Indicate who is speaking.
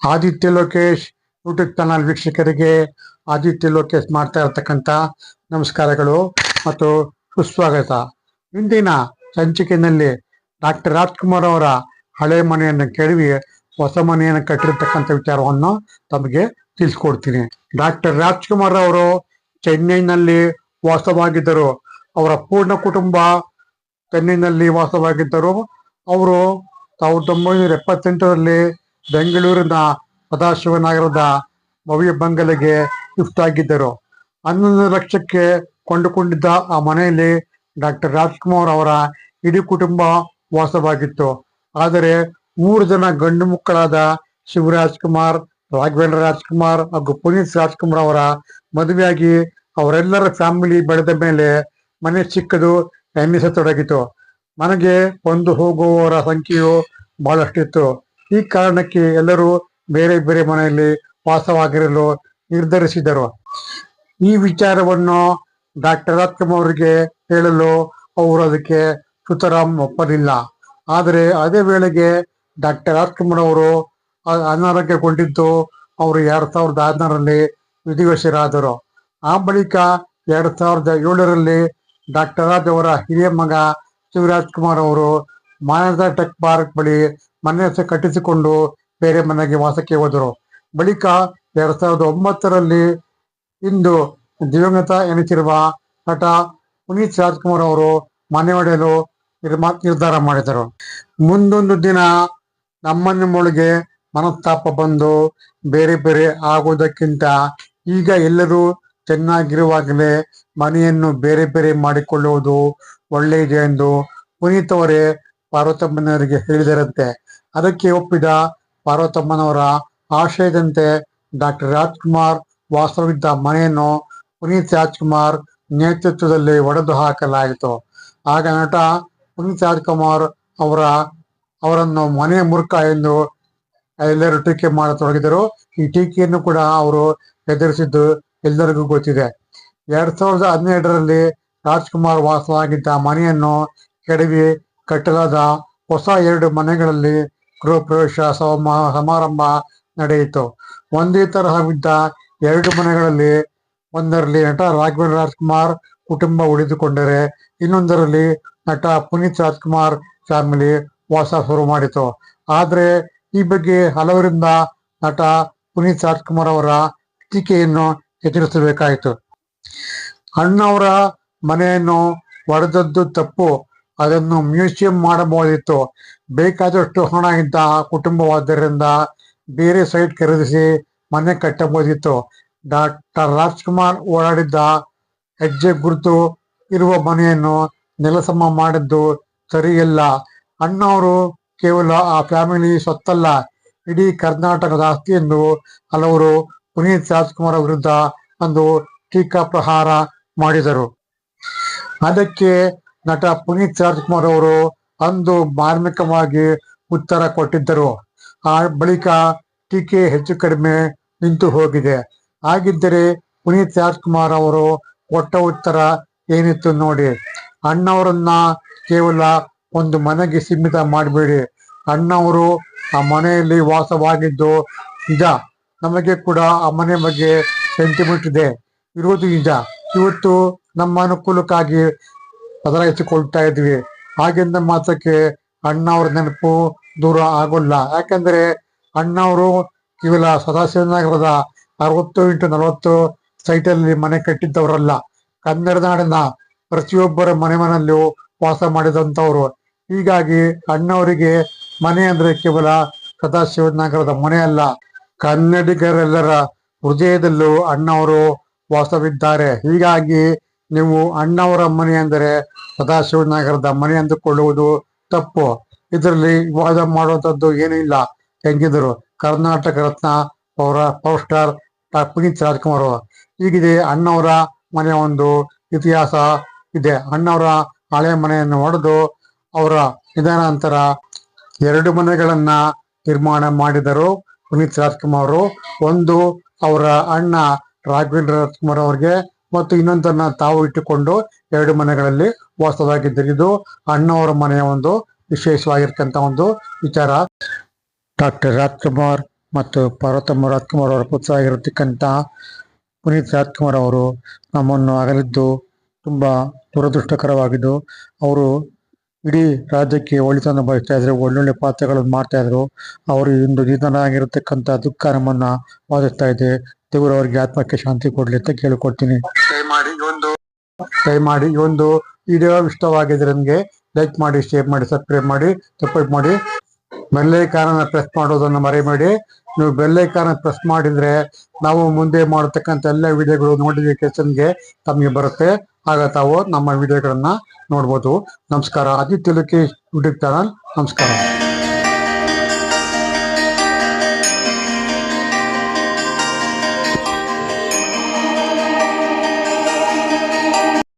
Speaker 1: Aditya Lokesh YouTube channel ವೀಕ್ಷಕರಿಗೆ ಆದಿತ್ಯ ಲೋಕೇಶ್ ಮಾಡ್ತಾ ಇರತಕ್ಕಂಥ ನಮಸ್ಕಾರಗಳು ಮತ್ತು ಸುಸ್ವಾಗತ. ಇಂದಿನ ಸಂಚಿಕೆಯಲ್ಲಿ ಡಾಕ್ಟರ್ ರಾಜ್ಕುಮಾರ್ ಅವರ ಹಳೆ ಮನೆಯನ್ನು ಕೇಳಿ ಹೊಸ ಮನೆಯನ್ನು ಕಟ್ಟಿರ್ತಕ್ಕಂಥ ವಿಚಾರವನ್ನು ತಮಗೆ ತಿಳಿಸ್ಕೊಡ್ತೀನಿ. ಡಾಕ್ಟರ್ ರಾಜ್ಕುಮಾರ್ ಅವರು ಚೆನ್ನೈನಲ್ಲಿ ವಾಸವಾಗಿದ್ದರು. ಅವರ ಪೂರ್ಣ ಕುಟುಂಬ ಚೆನ್ನೈನಲ್ಲಿ ವಾಸವಾಗಿದ್ದರು. ಅವರು ಸಾವಿರದ ಒಂಬೈನೂರ ಎಪ್ಪತ್ತೆಂಟರಲ್ಲಿ ಬೆಂಗಳೂರಿನ ಸದಾಶಿವನಗರದ ಭವ್ಯ ಬಂಗಲೆಗೆ ಶಿಫ್ಟ್ ಆಗಿದ್ದರು. ಹನ್ನೊಂದು ಲಕ್ಷಕ್ಕೆ ಕೊಂಡುಕೊಂಡಿದ್ದ ಆ ಮನೆಯಲ್ಲಿ ಡಾಕ್ಟರ್ ರಾಜ್ಕುಮಾರ್ ಅವರ ಇಡೀ ಕುಟುಂಬ ವಾಸವಾಗಿತ್ತು. ಆದರೆ ಮೂರು ಜನ ಗಂಡು ಮಕ್ಕಳಾದ ಶಿವರಾಜ್ ಕುಮಾರ್ ರಾಘವೇಂದ್ರ ರಾಜ್ಕುಮಾರ್ ಹಾಗೂ ಪುನೀತ್ ರಾಜ್ಕುಮಾರ್ ಅವರ ಮದುವೆಯಾಗಿ ಅವರೆಲ್ಲರ ಫ್ಯಾಮಿಲಿ ಬೆಳೆದ ಮೇಲೆ ಮನೆ ಚಿಕ್ಕದು ಎನ್ನಿಸತೊಡಗಿತು ಮನೆಗೆ ಬಂದು ಹೋಗುವವರ ಸಂಖ್ಯೆಯು ಬಹಳಷ್ಟಿತ್ತು. ಈ ಕಾರಣಕ್ಕೆ ಎಲ್ಲರೂ ಬೇರೆ ಬೇರೆ ಮನೆಯಲ್ಲಿ ವಾಸವಾಗಿರಲು ನಿರ್ಧರಿಸಿದರು. ಈ ವಿಚಾರವನ್ನು ಡಾಕ್ಟರ್ ರಾಜ್ಕುಮಾರ್ ಅವರಿಗೆ ಹೇಳಲು ಅವರು ಅದಕ್ಕೆ ಸುತರಾಮ್ ಒಪ್ಪಲಿಲ್ಲ. ಆದರೆ ಅದೇ ವೇಳೆಗೆ ಡಾಕ್ಟರ್ ರಾಜ್ಕುಮಾರ್ ಅನಾರೋಗ್ಯಗೊಂಡಿದ್ದು ಅವರು ಎರಡ್ ಸಾವಿರದ ಹದಿನಾರರಲ್ಲಿ ವಿಧಿವಶರಾದರು. ಆ ಬಳಿಕ ಎರಡ್ ಸಾವಿರದ ಏಳರಲ್ಲಿ ಡಾಕ್ಟರ್ ರಾಜ್ ಅವರ ಹಿರಿಯ ಮಗ ಶಿವರಾಜ್ ಕುಮಾರ್ ಅವರು ಮಾನಸ ಟೆಕ್ ಪಾರ್ಕ್ ಬಳಿ ಮನೆ ಕಟ್ಟಿಸಿಕೊಂಡು ಬೇರೆ ಮನೆಗೆ ವಾಸಕ್ಕೆ ಹೋದರು. ಬಳಿಕ ಎರಡ್ ಸಾವಿರದ ಒಂಬತ್ತರಲ್ಲಿ ಇಂದು ದಿವಂಗತ ಎನಿಸಿರುವ ನಟ ಪುನೀತ್ ರಾಜ್ಕುಮಾರ್ ಅವರು ಮನೆ ಒಡೆಯಲು ನಿರ್ಮಾ- ನಿರ್ಧಾರ ಮಾಡಿದರು. ಮುಂದೊಂದು ದಿನ ನಮ್ಮನ್ನ ಮೊಳಗೆ ಮನಸ್ತಾಪ ಬಂದು ಬೇರೆ ಬೇರೆ ಆಗುವುದಕ್ಕಿಂತ ಈಗ ಎಲ್ಲರೂ ಚೆನ್ನಾಗಿರುವಾಗಲೇ ಮನೆಯನ್ನು ಬೇರೆ ಬೇರೆ ಮಾಡಿಕೊಳ್ಳುವುದು ಒಳ್ಳೆಯದೆ ಎಂದು ಪುನೀತ್ ಅವರೇ ಪಾರ್ವತಮ್ಮನವರಿಗೆ ಹೇಳಿದರಂತೆ. ಅದಕ್ಕೆ ಒಪ್ಪಿದ ಪಾರ್ವತಮ್ಮನವರ ಆಶಯದಂತೆ ಡಾಕ್ಟರ್ ರಾಜ್ಕುಮಾರ್ ವಾಸವಿದ್ದ ಮನೆಯನ್ನು ಪುನೀತ್ ರಾಜ್ಕುಮಾರ್ ನೇತೃತ್ವದಲ್ಲಿ ಒಡೆದು ಹಾಕಲಾಯಿತು. ಆಗ ನಟ ಪುನೀತ್ ರಾಜ್ಕುಮಾರ್ ಅವರ, ಅವರನ್ನು ಮನೆಯ ಮುರ್ಕ ಎಂದು ಎಲ್ಲರೂ ಟೀಕೆ ಮಾಡತೊಡಗಿದರು. ಈ ಟೀಕೆಯನ್ನು ಕೂಡ ಅವರು ಎದುರಿಸಿದ್ದು ಎಲ್ಲರಿಗೂ ಗೊತ್ತಿದೆ. ಎರಡ್ ಸಾವಿರದ ಹನ್ನೆರಡರಲ್ಲಿ ರಾಜ್ಕುಮಾರ್ ವಾಸವಾಗಿದ್ದ ಮನೆಯನ್ನು ಕೆಡವಿ ಕಟ್ಟಲಾದ ಹೊಸ ಎರಡು ಮನೆಗಳಲ್ಲಿ ಗೃಹ ಪ್ರವೇಶ ಸಮ- ಸಮಾರಂಭ ನಡೆಯಿತು. ಒಂದೇ ತರಹವಿದ್ದ ಎರಡು ಮನೆಗಳಲ್ಲಿ ಒಂದರಲ್ಲಿ ನಟ ರಾಘವೇಂದ್ರ ರಾಜ್ಕುಮಾರ್ ಕುಟುಂಬ ಉಳಿದುಕೊಂಡರೆ, ಇನ್ನೊಂದರಲ್ಲಿ ನಟ ಪುನೀತ್ ರಾಜ್ಕುಮಾರ್ ಫ್ಯಾಮಿಲಿ ವಾಸ ಶುರು ಮಾಡಿತು. ಆದರೆ ಈ ಬಗ್ಗೆ ಹಲವರಿಂದ ನಟ ಪುನೀತ್ ರಾಜ್ಕುಮಾರ್ ಅವರ ಟೀಕೆಯನ್ನು ಎದುರಿಸಬೇಕಾಯಿತು. ಅಣ್ಣವರ ಮನೆಯನ್ನು ಒಡೆದದ್ದು ತಪ್ಪು. ಅದನ್ನು ಮ್ಯೂಸಿಯಂ ಮಾಡಬಹುದಿತ್ತು. ಬೇಕಾದಷ್ಟು ಹಣ ಇದ್ದ ಕುಟುಂಬವಾದ್ದರಿಂದ ಬೇರೆ ಸೈಟ್ ಖರೀದಿಸಿ ಮನೆ ಕಟ್ಟಬಹುದಿತ್ತು. ಡಾಕ್ಟರ್ ರಾಜ್ಕುಮಾರ್ ಓಡಾಡಿದ್ದ ಹೆಜ್ಜೆ ಗುರುತು ಇರುವ ಮನೆಯನ್ನು ನೆಲಸಮ ಮಾಡಿದ್ದು ಸರಿಯಲ್ಲ. ಅಣ್ಣವರು ಕೇವಲ ಆ ಫ್ಯಾಮಿಲಿ ಸೊತ್ತಲ್ಲ ಇಡೀ ಕರ್ನಾಟಕದ ಆಸ್ತಿ ಎಂದು ಹಲವರು ಪುನೀತ್ ರಾಜ್ಕುಮಾರ್ ವಿರುದ್ಧ ಒಂದು ಟೀಕಾ ಪ್ರಹಾರ ಮಾಡಿದರು. ಅದಕ್ಕೆ ನಟ ಪುನೀತ್ ರಾಜ್ಕುಮಾರ್ ಅವರು ಅಂದು ಮಾರ್ಮಿಕವಾಗಿ ಉತ್ತರ ಕೊಟ್ಟಿದ್ದರು. ಆ ಬಳಿಕ ಟೀಕೆ ಹೆಚ್ಚು ಕಡಿಮೆ ನಿಂತು ಹೋಗಿದೆ. ಹಾಗಿದ್ದರೆ ಪುನೀತ್ ರಾಜ್ಕುಮಾರ್ ಅವರು ಕೊಟ್ಟ ಉತ್ತರ ಏನಿತ್ತು ನೋಡಿ. ಅಣ್ಣವರನ್ನ ಕೇವಲ ಒಂದು ಮನೆಗೆ ಸೀಮಿತ ಮಾಡಬೇಡಿ. ಅಣ್ಣವರು ಆ ಮನೆಯಲ್ಲಿ ವಾಸವಾಗಿದ್ದು ನಿಜ. ನಮಗೆ ಕೂಡ ಆ ಮನೆ ಬಗ್ಗೆ ಸೆಂಟಿಮೆಂಟ್ ಇದೆ. ಇರುವುದು ನಿಜ. ಇವತ್ತು ನಮ್ಮ ಅನುಕೂಲಕ್ಕಾಗಿ ಬದಲಾಯಿಸಿಕೊಳ್ತಾ ಇದ್ವಿ. ಹಾಗೆಂದ ಮಾತ್ರಕ್ಕೆ ಅಣ್ಣವ್ರ ನೆನಪು ದೂರ ಆಗೋಲ್ಲ. ಯಾಕಂದ್ರೆ ಅಣ್ಣವರು ಕೇವಲ ಸದಾಶಿವನಗರದ ಅರವತ್ತು ಇಂಟು ನಲವತ್ತು ಸೈಟಲ್ಲಿ ಮನೆ ಕಟ್ಟಿದ್ದವರಲ್ಲ. ಕನ್ನಡ ನಾಡಿನ ಪ್ರತಿಯೊಬ್ಬರ ಮನೆ ಮನೆಯಲ್ಲೂ ವಾಸ ಮಾಡಿದಂಥವ್ರು. ಹೀಗಾಗಿ ಅಣ್ಣವರಿಗೆ ಮನೆ ಅಂದ್ರೆ ಕೇವಲ ಸದಾಶಿವನಗರದ ಮನೆ ಅಲ್ಲ, ಕನ್ನಡಿಗರೆಲ್ಲರ ಹೃದಯದಲ್ಲೂ ಅಣ್ಣವರು ವಾಸವಿದ್ದಾರೆ. ಹೀಗಾಗಿ ನೀವು ಅಣ್ಣವರ ಮನೆ ಅಂದರೆ ಸದಾಶಿವನಗರದ ಮನೆ ಅಂದುಕೊಳ್ಳುವುದು ತಪ್ಪು. ಇದರಲ್ಲಿ ವಾದ ಮಾಡುವಂಥದ್ದು ಏನೂ ಇಲ್ಲ ಹೆಂಗಿದ್ರು ಕರ್ನಾಟಕ ರತ್ನ ಅವರ ಪವರ್ ಸ್ಟಾರ್ ಪುನೀತ್ ರಾಜ್ಕುಮಾರ್. ಹೀಗಿದೆ ಅಣ್ಣವರ ಮನೆಯ ಒಂದು ಇತಿಹಾಸ ಇದೆ. ಅಣ್ಣವರ ಹಳೆ ಮನೆಯನ್ನು ಹೊಡೆದು ಅವರ ನಿಧನ ನಂತರ ಎರಡು ಮನೆಗಳನ್ನ ನಿರ್ಮಾಣ ಮಾಡಿದರು ಪುನೀತ್ ರಾಜ್ಕುಮಾರ್ ಒಂದು ಅವರ ಅಣ್ಣ ರಾಘವೇಂದ್ರ ರಾಜ್ಕುಮಾರ್ ಅವರಿಗೆ ಮತ್ತು ಇನ್ನೊಂದನ್ನ ತಾವು ಇಟ್ಟುಕೊಂಡು ಎರಡು ಮನೆಗಳಲ್ಲಿ ವಾಸವಾಗಿದ್ದರು. ಇದು ಅಣ್ಣವರ ಮನೆಯ ಒಂದು ವಿಶೇಷವಾಗಿರ್ತಕ್ಕಂಥ ಒಂದು ವಿಚಾರ. ಡಾಕ್ಟರ್ ರಾಜ್ಕುಮಾರ್ ಮತ್ತು ಪಾರ್ವತಮ್ಮ ರಾಜ್ಕುಮಾರ್ ಅವರ ಪುತ್ರ ಆಗಿರತಕ್ಕಂಥ ಪುನೀತ್ ರಾಜ್ಕುಮಾರ್ ಅವರು ನಮ್ಮನ್ನು ಅಗಲಿದ್ದು ತುಂಬ ದುರದೃಷ್ಟಕರವಾಗಿದ್ದು, ಅವರು ಇಡೀ ರಾಜ್ಯಕ್ಕೆ ಒಳಿತನ್ನು ಬಯಸ್ತಾ ಇದ್ರು, ಒಳ್ಳೊಳ್ಳೆ ಪಾತ್ರಗಳನ್ನು ಮಾಡ್ತಾ ಇದ್ರು. ಅವರು ಇಂದು ನಿಧನರಾಗಿರತಕ್ಕಂಥ ದುಃಖ ನಮ್ಮನ್ನ ವಾದಿಸ್ತಾ ಇದೆ. ದೇವರು ಅವರಿಗೆ ಆತ್ಮಕ್ಕೆ ಶಾಂತಿ ಕೊಡ್ಲಿ ಅಂತ ಕೇಳಿಕೊಡ್ತೀನಿ. ಟ್ರೈ ಮಾಡಿ ಒಂದು ಈ ಒಂದು ವಿಡಿಯೋ ಇಷ್ಟವಾಗಿದ್ರೆ ಲೈಕ್ ಮಾಡಿ, ಶೇರ್ ಮಾಡಿ, ಸಬ್ಸ್ಕ್ರೈಬ್ ಮಾಡಿ, ಸಪೋರ್ಟ್ ಮಾಡಿ. ಬೆಲ್ಲೈಕಾನ ಪ್ರೆಸ್ ಮಾಡೋದನ್ನು ಮರೆಯಬೇಡಿ. ನೀವು ಬೆಲ್ಲೈಕಾನ ಪ್ರೆಸ್ ಮಾಡಿದ್ರೆ ನಾವು ಮುಂದೆ ಮಾಡತಕ್ಕಂಥ ಎಲ್ಲ ವಿಡಿಯೋಗಳು ನೋಟಿಫಿಕೇಶನ್ಗೆ ತಮಗೆ ಬರುತ್ತೆ. ಆಗ ತಾವು ನಮ್ಮ ವಿಡಿಯೋಗಳನ್ನ ನೋಡ್ಬೋದು. ನಮಸ್ಕಾರ. Aditya Lokesh YouTube channel. ನಮಸ್ಕಾರ.